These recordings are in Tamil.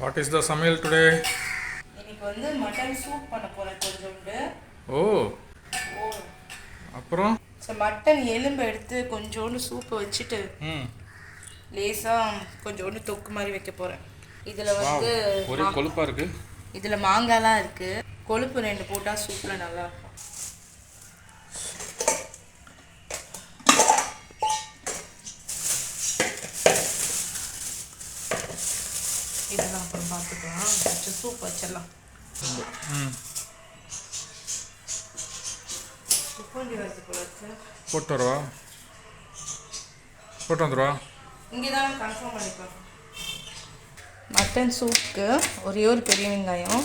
வாட் இஸ் த சமையல் டுடே இன்னைக்கு வந்து மட்டன் சூப் பண்ண போறேன் கொஞ்சோண்டு. ஓ. அப்புறம்? ஸோ மட்டன் எலும்பு எடுத்து கொஞ்சோண்டு சூப்பை வச்சுட்டு ம். லேசா கொஞ்சோண்டு தொக்கு மாதிரி வைக்க போறேன். இதுல வந்து ஒரே கொழுப்பா இருக்கு. இதுல மாங்காய்லாம் இருக்கு. கொழுப்பு ரெண்டு போட்டா சூப்ல நல்லா இருக்கும். இதெல்லாம் அப்புறம் பார்த்துக்கலாம். ஃபஸ்ட்டு சூப் வச்சிடலாம். போட்டு வரவா? போட்டு வந்துடுவா இங்கே தான் கன்ஃபார்ம் பண்ணிக்கலாம் மட்டன் சூப்புக்கு ஒரே ஒரு பெரிய வெங்காயம்.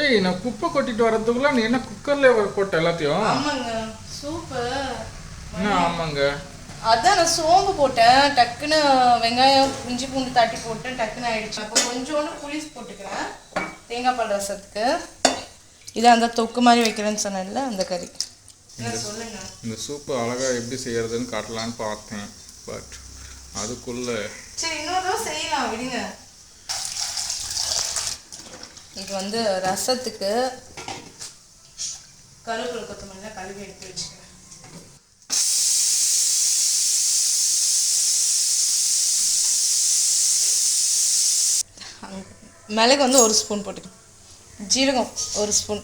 ஏய் நான் குப்பை கொட்டிட்டு வரதுக்குள்ள நீ என்ன குக்கர்ல போட்ட எல்லாத்தையும்? ஆமாங்க. சூப்பு ஆமாங்க? அதான் நான் சோம்பு போட்டேன். டக்குன்னு வெங்காயம் இஞ்சி பூண்டு தட்டி போட்டேன். டக்குன்னு ஆயிடுச்சு. அப்போ கொஞ்சோண்டு புளிஸ் போட்டுக்கிறேன். தேங்காய் பால் ரசத்துக்கு. இதை அந்த தொக்கு மாதிரி வைக்கிறேன்னு சொன்னேன்ல அந்த கறி. என்ன சொல்லுங்க. இந்த சூப்பு அழகா எப்படி செய்யறதுன்னு காட்டலான்னு பார்த்தேன். பட் அதுக்குள்ள சரி இன்னொரு தடவை செய்யலாம். விடுங்க. இது வந்து ரசத்துக்கு கருவேப்பிலை கொத்தமல்லிலாம் கழுவி எடுத்து வச்சுக்கிறேன் மிளகு வந்து ஒரு ஸ்பூன் போட்டுக்கணும் ஜீரகம் ஒரு ஸ்பூன்.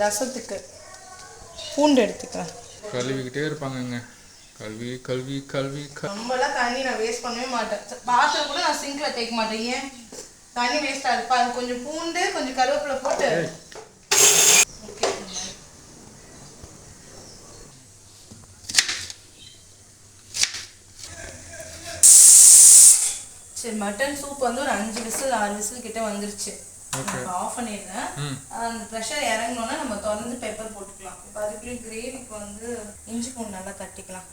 ரசத்துக்கு பூண்டு எடுத்துக்கிறேன் கழுவிக்கிட்டே இருப்பாங்கங்க. கல்வி கல்வி கல்வி ரொம்பலாம் தண்ணி நான் வேஸ்ட் பண்ணவே மாட்டேன். பாத்திரம் கூட நான் சிங்க்ல தேய்க்க மாட்டேன். ஏன்? தண்ணி வேஸ்ட் ஆகுது அது கொஞ்சம் பூண்டு கொஞ்சம் கருவேப்பிலை போட்டு ஏய். Okay. சரி மட்டன் சூப் வந்து ஒரு அஞ்சு விசில் ஆறு விசில் கிட்ட வந்துருச்சு. ஆஃப் பண்ணிடுறேன் அந்த ப்ரெஷர் இறங்கணுன்னா நம்ம திறந்து பெப்பர் போட்டுக்கலாம். இப்போ அதுக்குள்ளேயும் கிரேவிக்கு வந்து இஞ்சி பூண்டு நல்லா தட்டிக்கலாம்.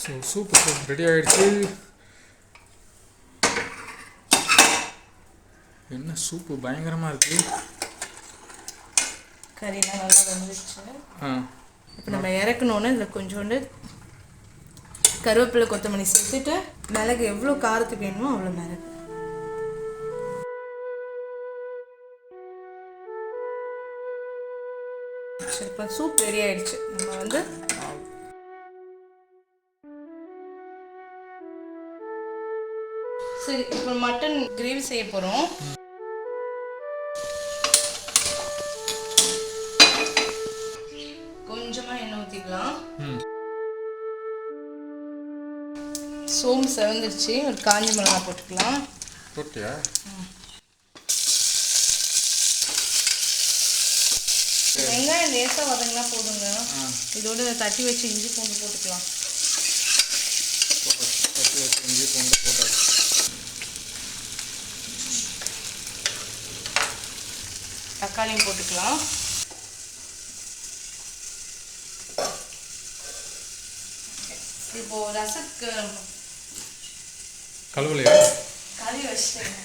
ஸோ சூப்பு ரெடி ஆயிடுச்சு. என்ன சூப்பு பயங்கரமா இருக்கு. கறிலாம் நல்லா வந்துருச்சு. இப்போ நம்ம இறக்கணுன்னு இதில் கொஞ்சோண்டு கருவேப்பிலை கொத்தமல்லி சேர்த்துட்டு மிளகு எவ்வளோ காரத்துக்கு வேணுமோ அவ்வளோ மிளகு. சரி இப்போ சூப் ரெடி ஆயிடுச்சு. நம்ம வந்து சரி இப்போ மட்டன் கிரேவி செய்ய போகிறோம் சோம்பு செவந்துருச்சு. ஒரு காஞ்ச மிளகா போட்டுக்கலாம். போட்டியா வெங்காயம் லேசாக வதங்கினா போதுங்க. இதோட தட்டி வச்சு இஞ்சி பூண்டு போட்டுக்கலாம். தட்டி வச்சு இஞ்சி பூண்டு போட்டாச்சு. தக்காளியும் போட்டுக்கலாம். இப்போ ரசத்துக்கு கழுவலையா? கறி வச்சுட்டேங்க.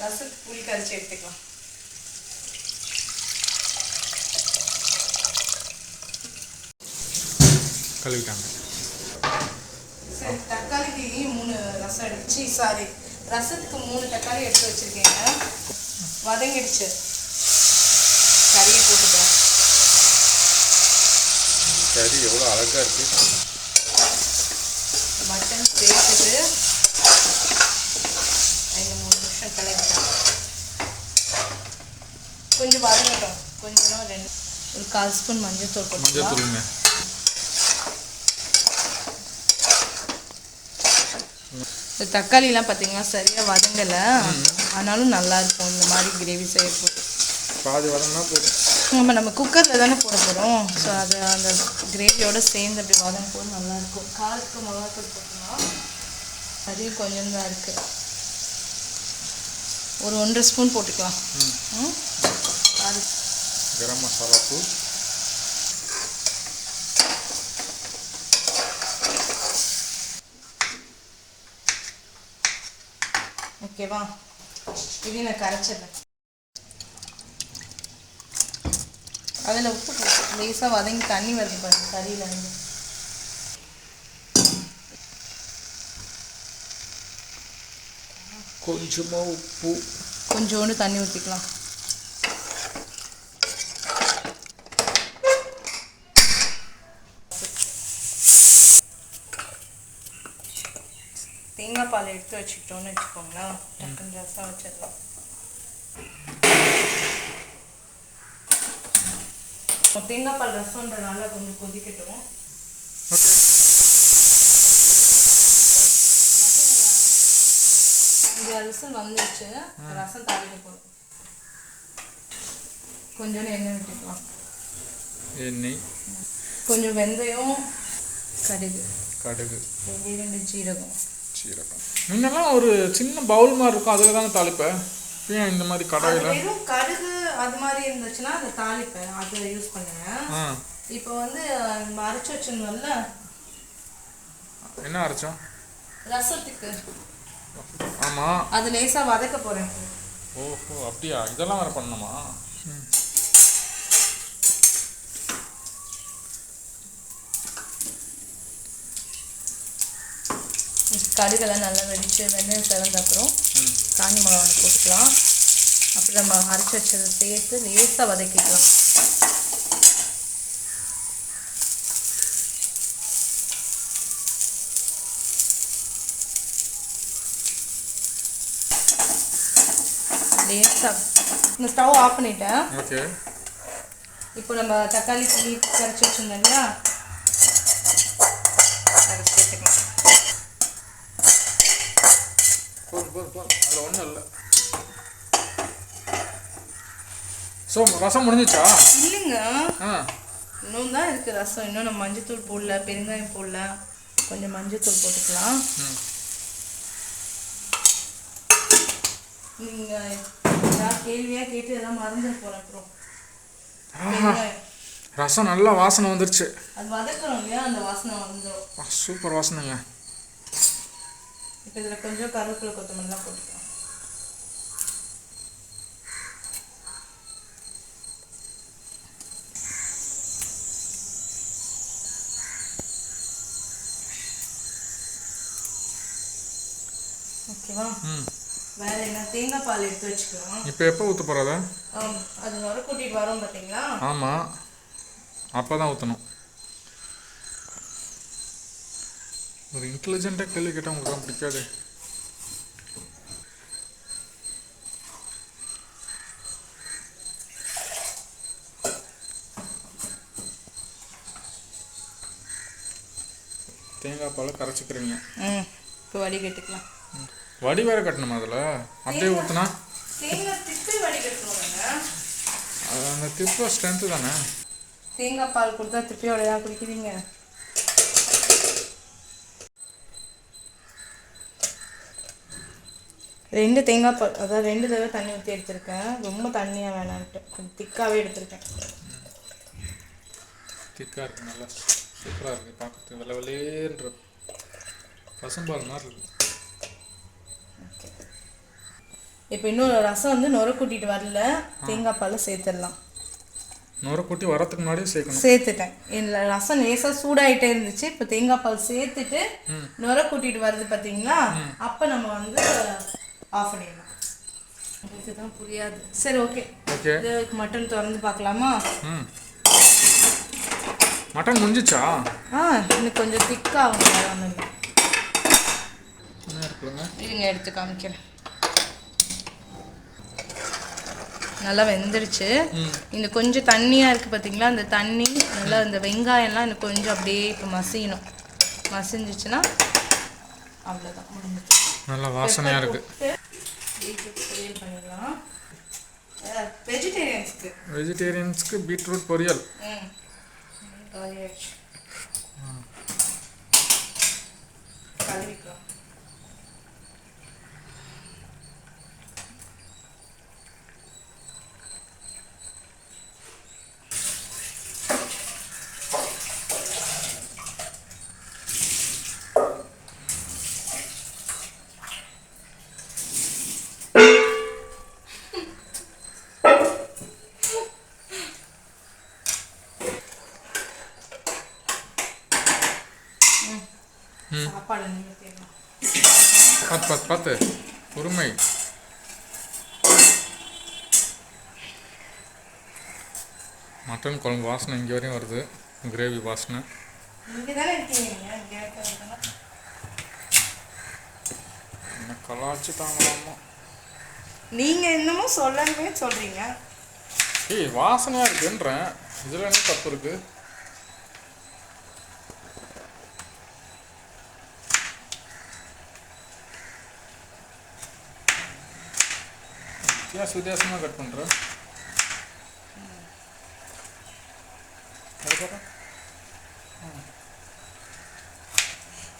ரசத்துக்கு புளி கரைச்சி எடுத்துக்கலாம். கழுவிட்டாங்க. சரி தக்காளிக்கு மூணு ரசம் அடிச்சு சாரி ரசத்துக்கு மூணு தக்காளி எடுத்து வச்சிருக்கேங்க. வதங்கிடுச்சு. கறியை போட்டுக்கலாம். கறி எவ்வளோ அழகா இருக்கு. மட்டன் சேர்த்துட்டு ரெண்டு மூணு நிமிஷம் கலக்கிட்டோம் கொஞ்சம் வதங்கட்டும். கொஞ்சம் ரெண்டு ஒரு கால் ஸ்பூன் மஞ்சள் தூள் மஞ்சள் போட்டுக்கலாம் தூளுங்க. இந்த தக்காளிலாம் பார்த்தீங்கன்னா சரியாக வதங்கலை. ஆனாலும் நல்லா இருக்கும். இந்த மாதிரி கிரேவி செய்யப்போ பாதி வதங்கினா போதும். நம்ம நம்ம குக்கரில் தானே போட போகிறோம் ஸோ அது அந்த கிரேவியோட சேர்ந்து அப்படி வதங்கும் போது நல்லாயிருக்கும் காரத்துக்கு மிளகாத்தூள் போட்டுக்கலாம். கறி கொஞ்சம் தான் இருக்குது ஒரு ஒன்றரை ஸ்பூன் போட்டுக்கலாம். அது கரம் மசாலா தூள். ஓகேவா இது நான் கரைச்சிடுறேன். அதில் உப்பு லேசாக வதங்கி தண்ணி வருது பாருங்க கறியில் இருந்து. கொஞ்சமாக உப்பு. கொஞ்சோண்டு தண்ணி ஊற்றிக்கலாம் தேங்காய் பால் எடுத்து வச்சுக்கிட்டோம்னு வச்சுக்கோங்களேன். டக்குன்னு ரசம் வச்சிடலாம். தேங்காய் பால் ரசம்ன்றனால கொஞ்சம் கொதிக்கட்டும். அரிசல் வந்துச்சு ரசம் தாளிக்க போதும் கொஞ்சோண்டு எண்ணெய் விட்டுக்கலாம். எண்ணெய். கொஞ்சம் வெந்தயம் கடுகு. கடுகு. ரெண்டே ரெண்டு ஜீரகம். சீரகம் முன்னெல்லாம் ஒரு சின்ன பவுல் மாதிரி இருக்கும். அதில் தானே தாளிப்பேன்? ஏன் இந்த மாதிரி கடாயில்? வெறும் கடுகு அது மாதிரி இருந்துச்சுன்னா அதை தாளிப்பேன். அதை யூஸ் பண்ணுவேன். இப்போ வந்து அரைச்சி வச்சிருந்தோம்ல. என்ன அரைச்சோம்? ரசத்துக்கு. ஆமாம் அது லேசாக வதக்க போகிறேன் ஓஹோ அப்படியா? இதெல்லாம் வேறு பண்ணணுமா? கடுகெல்லாம் நல்லா வெடிச்சு வெந்தயம் சிறந்த அப்புறம் காஞ்சி மிளகா ஒன்று போட்டுக்கலாம். அப்புறம் நம்ம அரைச்சி வச்சதை சேர்த்து லேசாக வதக்கிக்கலாம். லேசாக இந்த ஸ்டவ் ஆஃப் பண்ணிட்டேன். ஓகே இப்போ நம்ம தக்காளி புளி கரைச்சி வச்சுருந்தோம் இல்லையா? அதை சேர்த்துக்கலாம் போதும் போதும் போதும். அதில் ஒன்றும் இல்லை. ஸோ ரசம் முடிஞ்சிச்சா? இல்லைங்க. ஆ. இன்னும் தான் இருக்குது ரசம். இன்னும் நம்ம மஞ்சத்தூள் போடல பெருங்காயம் போடல. கொஞ்சம் மஞ்சத்தூள் போட்டுக்கலாம். நீங்கள் கேள்வியாக கேட்டு எல்லாம் மறந்து போகிறேன் அப்புறம். ரசம் நல்லா வாசனை வந்துருச்சு. அது வதக்குறோம் இல்லையா? அந்த வாசனை வந்துடும் சூப்பர் வாசனைங்க. இப்போ இதில் கொஞ்சம் கருவேப்பிலை கொத்தமல்லாம் போட்டுக்கலாம். ஓகேவா? ம். வேற என்ன? தேங்காய் பால் எடுத்து வச்சுக்கலாம் இப்போ எப்போ ஊற்ற போகிறத அது வர கூட்டிட்டு வரோம் பார்த்தீங்களா ஆமாம் அப்போ தான் ஊற்றணும் ஒரு இன்டெலிஜென்ட்டாக கேள்வி கேட்டால் உங்களுக்கு தான் பிடிக்காது. தேங்காய் பாலை கரைச்சிக்கிறீங்க. ம் இப்போ வடிகட்டுக்கலாம். வடி வேற கட்டணுமா அதில்? அப்படியே ஊற்றுனா அந்த திப்போ ஸ்ட்ரென்த்து தானே? தேங்காய் பால் கொடுத்தா திருப்பியோட தான் குடிக்கிறீங்க. ரெண்டு தேங்காய் பால் அதாவது ரெண்டு தடவை தண்ணி ஊற்றி எடுத்திருக்கேன். ரொம்ப தண்ணியாக வேணான்ட்டு. கொஞ்சம் திக்காகவே எடுத்திருக்கேன். திக்காக இருக்குது நல்லா. சூப்பராக இருக்குது பார்க்கறதுக்கு வெள்ளை வெள்ளேன்ற பசும்பால் மாதிரி இருக்குது இப்போ இன்னும் ரசம் வந்து நுர கூட்டிட்டு வரல. தேங்காய் பால் சேர்த்துடலாம். நுர கூட்டி வரத்துக்கு முன்னாடியே சேர்க்கணும். சேர்த்துட்டேன். இல்லை ரசம் லேசாக சூடாயிட்டே இருந்துச்சு. இப்போ தேங்காய் பால் சேர்த்துட்டு. நுர கூட்டிட்டு வருது பார்த்தீங்களா அப்போ நம்ம வந்து ஆஃப் பண்ணிடலாம். இதுதான் புரியாது. சரி ஓகே இதுக்கு மட்டன் திறந்து பார்க்கலாமா? மட்டன் முடிஞ்சிச்சா? ஆ இன்னும் கொஞ்சம் இருக்குதுங்க இருங்க எடுத்து காமிக்கிறேன். நல்லா வெந்துருச்சு. இந்த கொஞ்சம் தண்ணியாக இருக்குது பார்த்தீங்களா அந்த தண்ணி நல்லா இந்த வெங்காயம்லாம் இன்னும் கொஞ்சம் அப்படியே இப்போ மசியணும். மசிஞ்சிச்சுன்னா அவ்வளோதான் நல்லா வாசனையாக இருக்குது வெஜிடேரியன்ஸ்க்கு வெஜிடேரியன்ஸ்க்கு பீட்ரூட் பொரியல். கழுவிக்கலாம். பார்த்து பார்த்து பார்த்து பொறுமை. மட்டன் குழம்பு வாசனை இங்கே வரையும் வருது. கிரேவி வாசனை. இங்கே தானே இருக்கீங்க நீங்கள் என்ன இன்னமும் சொல்லணுமே சொல்கிறீங்க ஏய் வாசனையாக இருக்குன்றேன். இதில் என்ன தப்பு இருக்கு? வித்தியாச வித்தியாசமாக கட் பண்ணுறேன்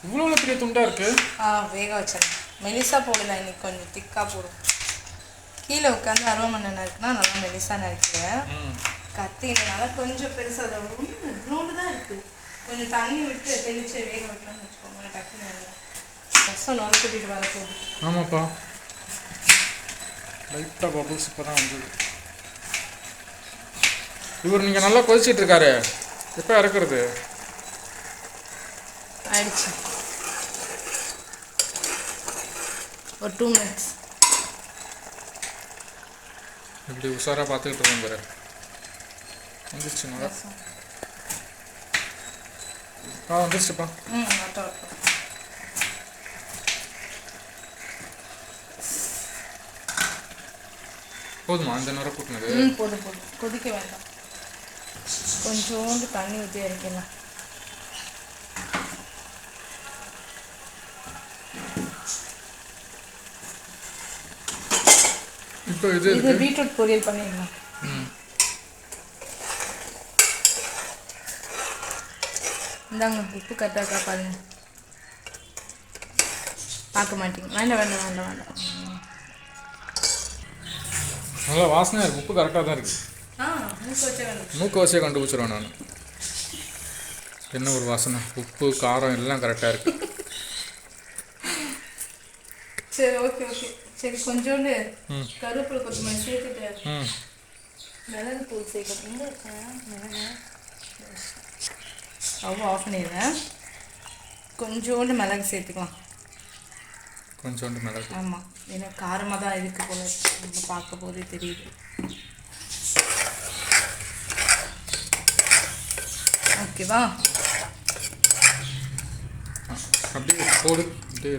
இவ்வளோ பெரிய துண்டா இருக்கு? ஆ வேக வச்சிடலாம். மெலிசா போடலாம். இன்னைக்கு கொஞ்சம் திக்காக போடும். கீழே உட்காந்து அருவமனை நறுக்குனா நல்லா மெலிசா நறுக்குவேன் ம். கத்தினால கொஞ்சம் பெருசாக அதை இவ்வளோண்டு தான் இருக்குது கொஞ்சம் தண்ணி விட்டு தெளிச்சு வேக வைக்கலாம்னு வச்சுக்கோங்க டக்குன்னு. ரசம் கூட்டிகிட்டு வர போகுது. ஆமாப்பா. லைட்டாக பபுள்ஸ் இப்போ தான் வந்தது. இவர் நீங்கள் நல்லா கொதிச்சிட்டு இருக்காரு எப்போ இறக்குறது? ஆயிடுச்சு. ஒரு டூ மினிட்ஸ் இப்படி உஷாராக பார்த்துக்கிட்டு இருக்கோம் பாரு. வந்துருச்சு நல்லா ரசம் ஆ வந்துருச்சுப்பா. ம் போதுமா? இந்த நேரம் கூட்டினது? ம் போதும் போதும். கொதிக்க வேண்டாம். கொஞ்சோண்டு தண்ணி ஊற்றி இறக்கிடலாம். இப்போ இது இது பீட்ரூட் பொரியல் பண்ணிடலாம். இந்தாங்க உப்பு கரெக்டாக பாருங்க பார்க்க மாட்டீங்க. வேண்டாம் வேண்டாம் வேண்டாம் வேண்டாம். நல்லா வாசனையாக இருக்கு. உப்பு கரெக்டாக தான் இருக்குது ஆ மூக்கு வச்ச கண்டுபிடிச்சிருவேன் நான். என்ன ஒரு வாசனை? உப்பு காரம் எல்லாம் கரெக்டாக இருக்கு. சரி ஓகே ஓகே. சரி கொஞ்சோண்டு கருவேப்பிலை கொத்தமல்லி சேர்த்துட்டு மிளகு தூள் சேர்க்கணும். எங்கே இருக்கேன்? மிளகு. ஸ்டவ் ஆஃப் பண்ணிடுறேன் கொஞ்சோண்டு மிளகு சேர்த்துக்கலாம். கொஞ்சோண்டு மிளகு ஆமாம் ஏன்னா காரமாக தான் இருக்கு போல நம்ம பார்க்க போதே தெரியுது. ஓகேவா அப்படியே போடு. அப்படியே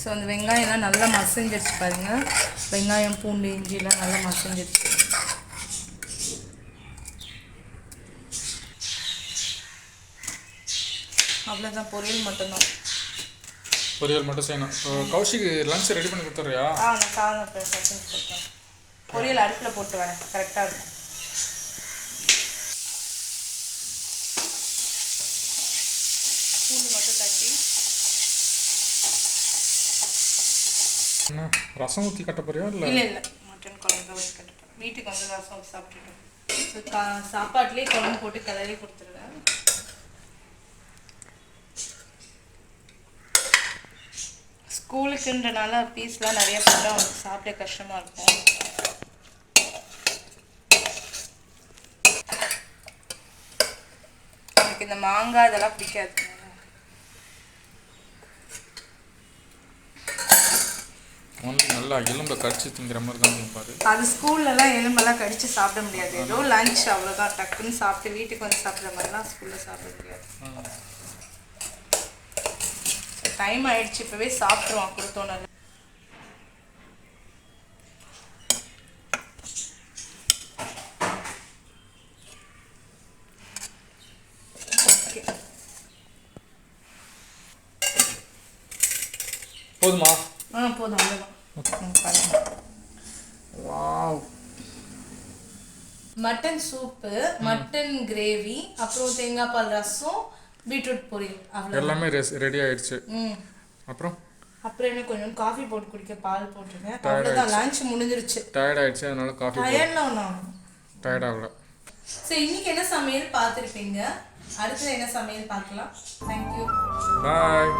ஸோ அந்த வெங்காயம்லாம் நல்லா மசிஞ்சிருச்சு பாருங்க. வெங்காயம் பூண்டு இஞ்சிலாம் நல்லா மசிஞ்சிருச்சு. அவ்வளோதான் பொரியல் மட்டும்தான். பொரியல் மட்டும் செய்யணும். இப்போ கௌஷிக்கு லஞ்ச் ரெடி பண்ணி கொடுத்துட்றியா? ஆ நான் சாதம் கொடுத்தேன் பொரியல் அடுப்பில் போட்டு வரேன். கரெக்டாக இருக்கும். பூண்டு மட்டும் தட்டி என்ன ரசம் ஊற்றி கட்ட போறியா இல்லை? இல்லை இல்லை. மட்டன் குழம்பு தான் வச்சு கட்டுப்பேன் வீட்டுக்கு வந்து ரசம் வச்சு சாப்பிட்டுட்டோம் ஸோ சாப்பாட்லேயே குழம்பு போட்டு கிளறி கொடுத்துருவேன். ஸ்கூலுக்குன்றனால பீஸ்லாம் நிறைய போட்டால் அவனுக்கு சாப்பிட கஷ்டமாக இருக்கும். எனக்கு இந்த மாங்காய் இதெல்லாம் பிடிக்காது. நல்லா எலும்பை கடிச்சு திங்கிற மாதிரி தான் பாரு. அது ஸ்கூல்லலாம் எலும்பெல்லாம் கடிச்சு சாப்பிட முடியாது. ஏதோ லஞ்ச் அவ்வளோதான் டக்குன்னு சாப்பிட்டு வீட்டுக்கு வந்து சாப்பிட்ற மாதிரிலாம் ஸ்கூலில் சாப்பிட முடியாது. டைம் ஆயிடுச்சு இப்போவே சாப்பிட்ருவான் கொடுத்தோன்னு. போதுமா? ஆ போதும் அவ்வளோதான் wow. Mutton soup mutton gravy அப்புறம் தேங்காய் பால் ரசம் பீட்ரூட் பொரியல் அவ்வளோ எல்லாமே ரெஸ் ரெடி ஆயிடுச்சு. அப்புறம்? அப்புறம் என்ன கொஞ்சம் காஃபி போட்டு குடிக்க பால் போட்டிருக்கேன். அவ்வளோதான் லஞ்ச் முடிஞ்சிருச்சு. டயர்ட் ஆயிடுச்சு அதனால காஃபி டயர்ட்லாம் ஒன்றும் டயர்ட் ஆகல. சரி இன்னைக்கு என்ன சமையல் பார்த்துருப்பீங்க? அடுத்தது என்ன சமையல் பார்க்கலாம். Thank you bye